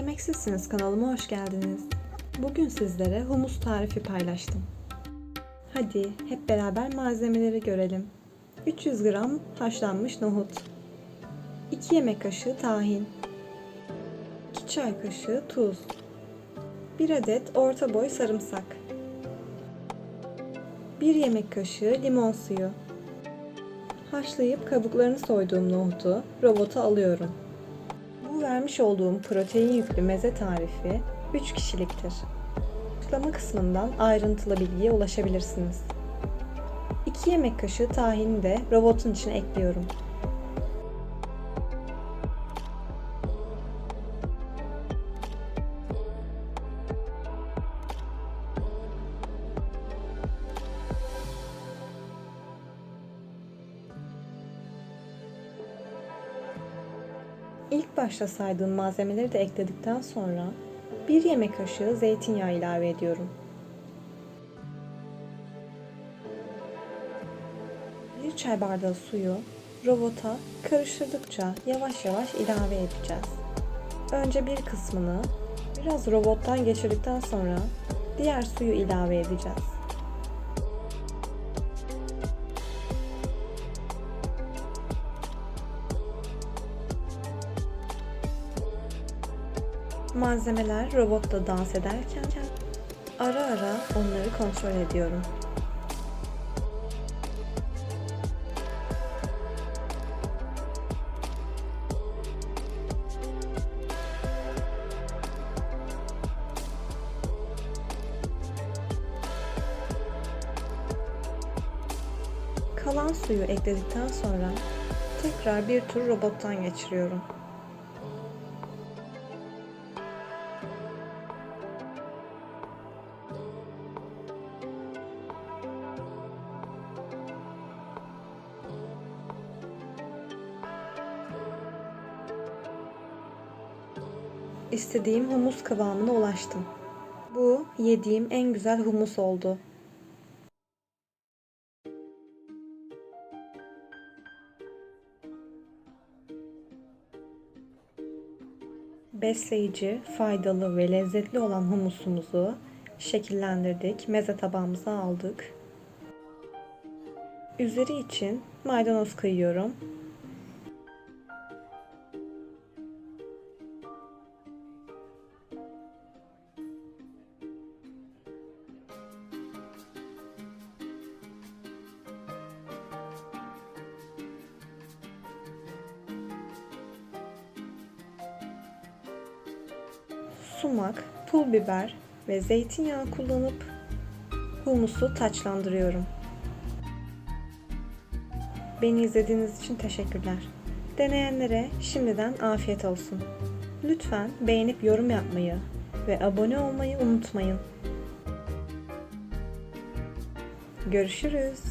Yemeksizsiniz kanalıma hoş geldiniz. Bugün sizlere humus tarifi paylaştım. Hadi hep beraber malzemeleri görelim. 300 gram haşlanmış nohut, 2 yemek kaşığı tahin, 2 çay kaşığı tuz, 1 adet orta boy sarımsak, 1 yemek kaşığı limon suyu. Haşlayıp kabuklarını soyduğum nohutu robota alıyorum. Vermiş olduğum protein yüklü meze tarifi 3 kişiliktir. Açıklama kısmından ayrıntılı bilgiye ulaşabilirsiniz. 2 yemek kaşığı tahini de robotun içine ekliyorum. İlk başta saydığım malzemeleri de ekledikten sonra 1 yemek kaşığı zeytinyağı ilave ediyorum. 1 çay bardağı suyu robota karıştırdıkça yavaş yavaş ilave edeceğiz. Önce bir kısmını biraz robottan geçirdikten sonra diğer suyu ilave edeceğiz. Malzemeler robotta dans ederken ara ara onları kontrol ediyorum. Kalan suyu ekledikten sonra tekrar bir tur robottan geçiriyorum. İstediğim humus kıvamına ulaştım. Bu yediğim en güzel humus oldu. Besleyici, faydalı ve lezzetli olan humusumuzu şekillendirdik. Meze tabağımıza aldık. Üzeri için maydanoz kıyıyorum. Sumak, pul biber ve zeytinyağı kullanıp humusu taçlandırıyorum. Beni izlediğiniz için teşekkürler. Deneyenlere şimdiden afiyet olsun. Lütfen beğenip yorum yapmayı ve abone olmayı unutmayın. Görüşürüz.